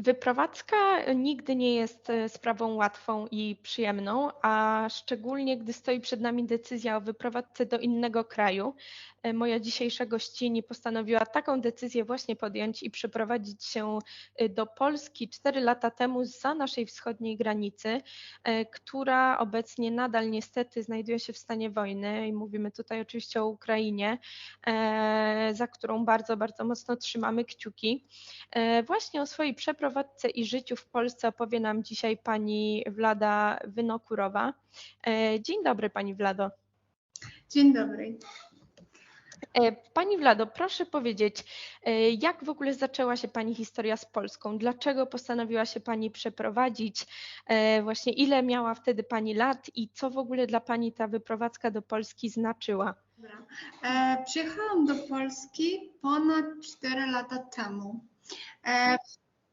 Wyprowadzka nigdy nie jest e, sprawą łatwą i przyjemną, a szczególnie gdy stoi przed nami decyzja o wyprowadzce do innego kraju. E, moja dzisiejsza gościni postanowiła taką decyzję właśnie podjąć i przeprowadzić się e, do Polski cztery lata temu za naszej wschodniej granicy, która obecnie nadal niestety znajduje się w stanie wojny i mówimy tutaj oczywiście o Ukrainie, za którą bardzo, bardzo mocno trzymamy kciuki. Właśnie o swojej przeprowadzce i życiu w Polsce opowie nam dzisiaj pani Wlada Wynokurowa. E, dzień dobry pani Wlado. Dzień dobry. E, pani Wlado, proszę powiedzieć, e, jak w ogóle zaczęła się Pani historia z Polską? Dlaczego postanowiła się Pani przeprowadzić? Właśnie ile miała wtedy Pani lat i co w ogóle dla Pani ta wyprowadzka do Polski znaczyła? przyjechałam do Polski ponad 4 lata temu.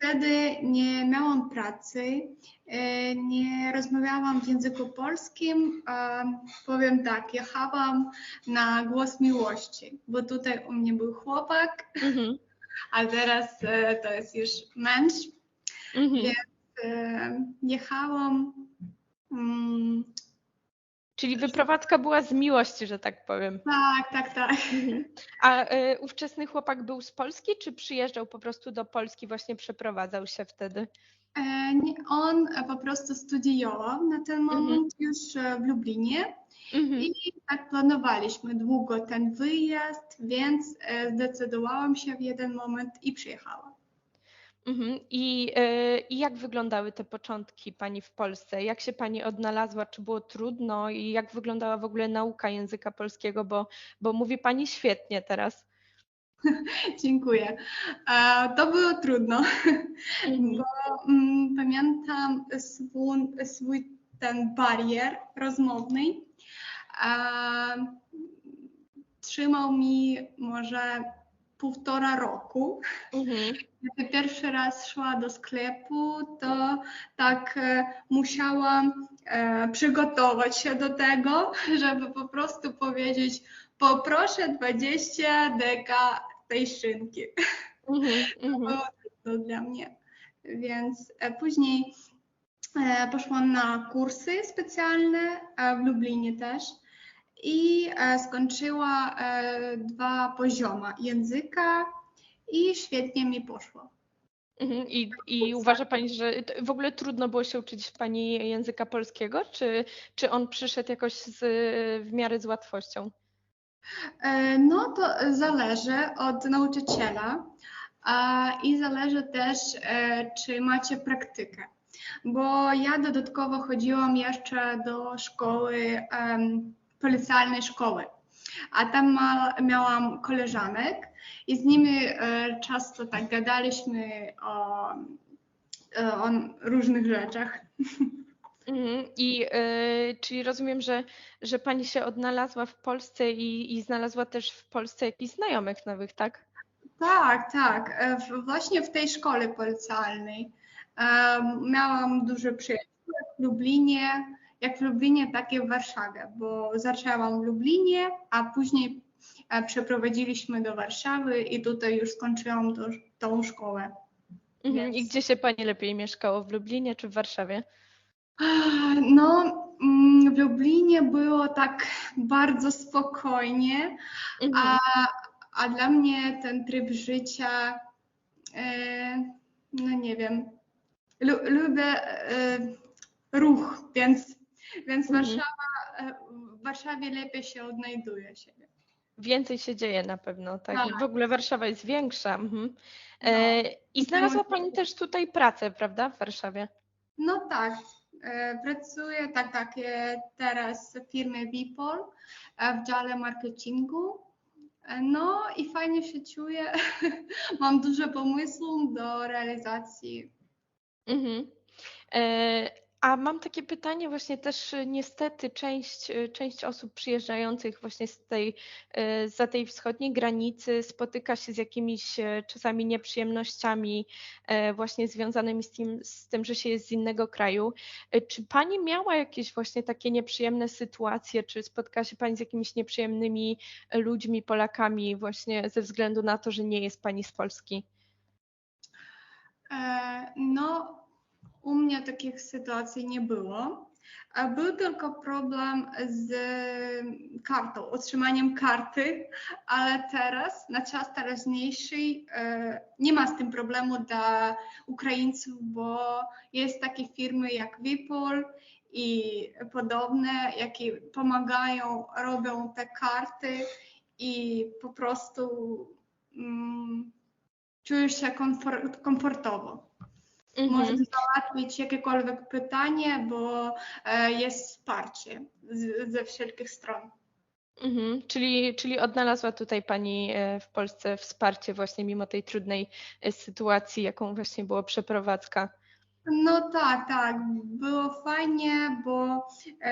Wtedy nie miałam pracy, e, nie rozmawiałam w języku polskim. Powiem tak, jechałam na głos miłości, bo tutaj u mnie był chłopak, mhm. a teraz e, to jest już męż. Mhm. Więc e, jechałam mm, Czyli wyprowadzka była z miłości, że tak powiem. Tak, tak, tak. A y, ówczesny chłopak był z Polski, czy przyjeżdżał po prostu do Polski, właśnie przeprowadzał się wtedy? E, nie, on po prostu studiował na ten mhm. moment mhm. już w Lublinie. Mhm. I tak planowaliśmy długo ten wyjazd, więc zdecydowałam się w jeden moment i przyjechałam. Mhm. I, e, I jak wyglądały te początki Pani w Polsce? Jak się Pani odnalazła? Czy było trudno? I jak wyglądała w ogóle nauka języka polskiego? Bo, bo mówi Pani świetnie teraz. Dziękuję. To było trudno, mhm. bo mm, pamiętam swój, swój ten barier rozmowny. Trzymał mi może półtora roku. Mhm. Gdy pierwszy raz szła do sklepu, to tak e, musiałam e, przygotować się do tego, żeby po prostu powiedzieć poproszę 20 deka tej szynki. Mhm, to mhm. było to dla mnie. Więc e, później poszłam na kursy specjalne w Lublinie też i e, skończyła e, dwa poziomy języka i świetnie mi poszło. Mhm. I, I uważa Pani, że w ogóle trudno było się uczyć Pani języka polskiego, czy, czy on przyszedł jakoś z, w miarę z łatwością? E, no to zależy od nauczyciela i zależy też, czy macie praktykę. Bo ja dodatkowo chodziłam jeszcze do szkoły policjalnej szkoły. A tam ma, miałam koleżanek i z nimi e, często tak gadaliśmy o, e, o różnych rzeczach. Mhm. I y, czyli rozumiem, że, że pani się odnalazła w Polsce i, i znalazła też w Polsce jakichś znajomych nowych, tak? Tak, tak. W, właśnie w tej szkole policjalnej miałam dużo przyjaciół w Lublinie jak w Lublinie, tak i w Warszawie, bo zaczęłam w Lublinie, a później e, przeprowadziliśmy do Warszawy i tutaj już skończyłam to, tą szkołę. Mhm. I gdzie się Pani lepiej mieszkało, w Lublinie czy w Warszawie? No, mm, w Lublinie było tak bardzo spokojnie, mhm. a, a dla mnie ten tryb życia, e, no nie wiem, lubię e, ruch, więc więc mhm. Warszawa, e, w Warszawie lepiej się odnajduje siebie. Więcej się dzieje na pewno, tak? tak. W ogóle Warszawa jest większa. Mhm. E, no. I znalazła Pani też tutaj pracę, prawda, w Warszawie? No tak. E, pracuję tak, tak, teraz w firmie Vipol w dziale marketingu. No i fajnie się czuję. Mam dużo pomysłów do realizacji. Mhm. A mam takie pytanie właśnie też y, niestety część, y, część osób przyjeżdżających właśnie z tej, y, za tej wschodniej granicy spotyka się z jakimiś e, czasami nieprzyjemnościami e, właśnie związanymi z tym, z tym, że się jest z innego kraju. E, czy Pani miała jakieś właśnie takie nieprzyjemne sytuacje, czy spotkała się Pani z jakimiś nieprzyjemnymi ludźmi, Polakami właśnie ze względu na to, że nie jest Pani z Polski? no, u mnie takich sytuacji nie było. Był tylko problem z kartą, otrzymaniem karty, ale teraz, na czas teraźniejszy, e, nie ma z tym problemu dla Ukraińców, bo jest takie firmy jak Vipol i podobne, jakie pomagają, robią te karty i po prostu czujesz się komfortowo. Mhm. Możesz załatwić jakiekolwiek pytanie, bo e, jest wsparcie ze wszelkich stron. Mhm. Czyli, czyli odnalazła tutaj Pani e, w Polsce wsparcie właśnie mimo tej trudnej e, sytuacji, jaką właśnie było przeprowadzka. No tak, tak. Było fajnie, bo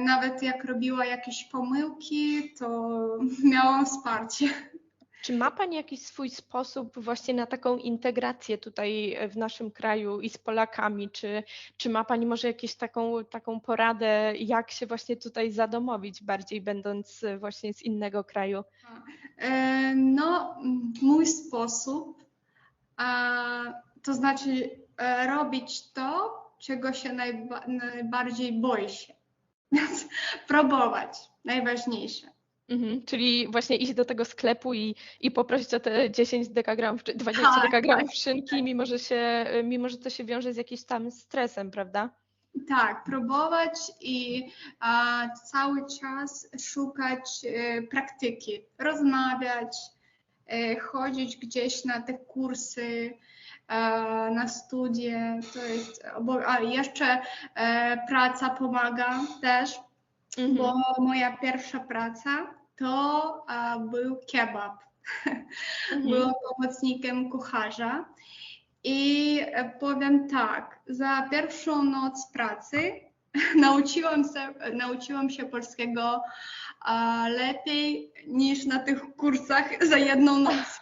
nawet jak robiła jakieś pomyłki, to miałam wsparcie. Czy ma Pani jakiś swój sposób właśnie na taką integrację tutaj w naszym kraju i z Polakami? Czy, czy ma Pani może jakąś taką, taką poradę, jak się właśnie tutaj zadomowić bardziej, będąc właśnie z innego kraju? E, no, mój sposób, to znaczy e, robić to, czego się najba najbardziej boję się. Próbować, najważniejsze. Mhm, czyli właśnie iść do tego sklepu i, i poprosić o te 10 dekagramów czy 20 tak, dekagramów tak, szynki, tak. Mimo, że się, mimo że to się wiąże z jakimś tam stresem, prawda? Tak, próbować i a, cały czas szukać e, praktyki, rozmawiać, e, chodzić gdzieś na te kursy, e, na studie. To jest, bo, a jeszcze e, praca pomaga też, mhm. bo moja pierwsza praca to był kebab. Mhm. Byłam pomocnikiem kucharza. I e, powiem tak, za pierwszą noc pracy nauczyłam się, nauczyłam się polskiego lepiej niż na tych kursach za jedną noc.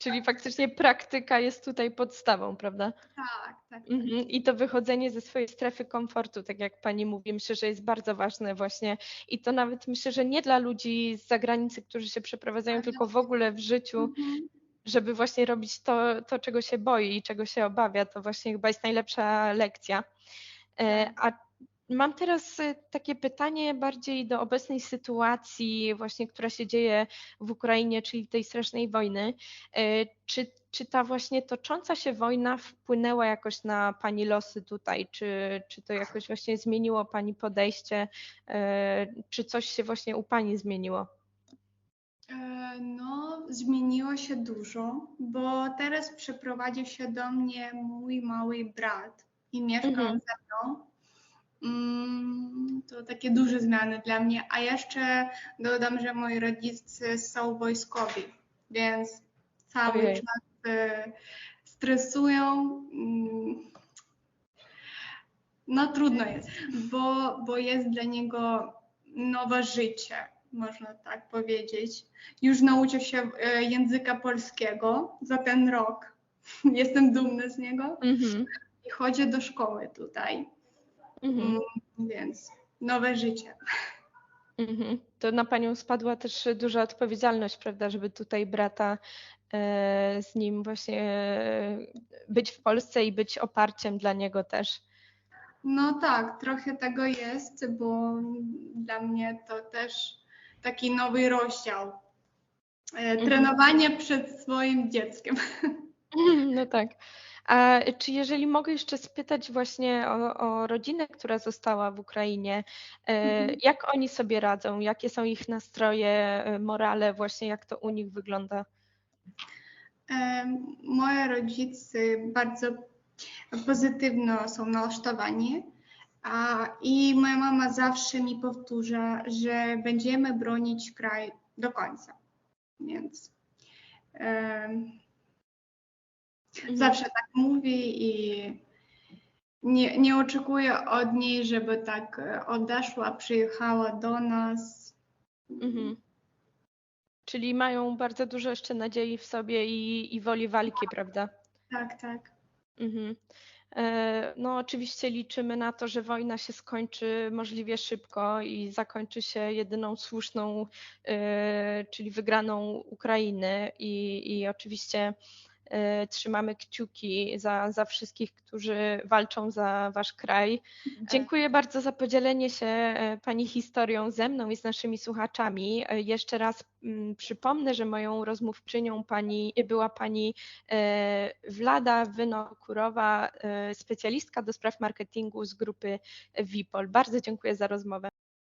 Czyli faktycznie praktyka jest tutaj podstawą, prawda? Tak, tak. Mhm. I to wychodzenie ze swojej strefy komfortu, tak jak pani mówi, myślę, że jest bardzo ważne właśnie. I to nawet myślę, że nie dla ludzi z zagranicy, którzy się przeprowadzają, tak. tylko w ogóle w życiu, mhm. żeby właśnie robić to, to, czego się boi i czego się obawia. To właśnie chyba jest najlepsza lekcja. E, tak. A Mam teraz y, takie pytanie bardziej do obecnej sytuacji, właśnie, która się dzieje w Ukrainie, czyli tej strasznej wojny. Y, czy, czy ta właśnie tocząca się wojna wpłynęła jakoś na Pani losy tutaj? Czy, czy to jakoś właśnie zmieniło Pani podejście? Y, czy coś się właśnie u Pani zmieniło? E, no, zmieniło się dużo, bo teraz przeprowadził się do mnie mój mały brat i mieszka mhm. ze mną. Mm, to takie duże zmiany dla mnie. A jeszcze dodam, że moi rodzice są wojskowi, więc cały Ojej. czas e, stresują. Mm, no trudno jest, bo, bo jest dla niego nowe życie, można tak powiedzieć. Już nauczył się e, języka polskiego za ten rok. Jestem dumna z niego. Mhm. I chodzi do szkoły tutaj. Mhm. Mm, więc nowe życie. Mhm. To na Panią spadła też duża odpowiedzialność, prawda, żeby tutaj brata e, z nim właśnie e, być w Polsce i być oparciem dla niego też. No tak, trochę tego jest, bo dla mnie to też taki nowy rozdział. E, mhm. Trenowanie mhm. przed swoim dzieckiem. No tak. A czy jeżeli mogę jeszcze spytać właśnie o, o rodzinę, która została w Ukrainie, e, mhm. jak oni sobie radzą, jakie są ich nastroje, e, morale, właśnie jak to u nich wygląda? Moje rodzice bardzo pozytywno są nałasztowani. A, I moja mama zawsze mi powtarza, że będziemy bronić kraj do końca. Więc Mhm. Zawsze tak mówi i nie, nie oczekuję od niej, żeby tak e, odeszła, przyjechała do nas. Mhm. Czyli mają bardzo dużo jeszcze nadziei w sobie i, i woli walki, prawda? Tak, tak. Mhm. E, no, oczywiście liczymy na to, że wojna się skończy możliwie szybko i zakończy się jedyną słuszną, e, czyli wygraną Ukrainy. I, i oczywiście Trzymamy kciuki za, za wszystkich, którzy walczą za Wasz kraj. Dziękuję bardzo za podzielenie się e, Pani historią ze mną i z naszymi słuchaczami. E, Jeszcze raz mm, przypomnę, że moją rozmówczynią pani była Pani e, Wlada Wynokurowa, specjalistka do spraw marketingu z grupy Wipol. Bardzo dziękuję za rozmowę.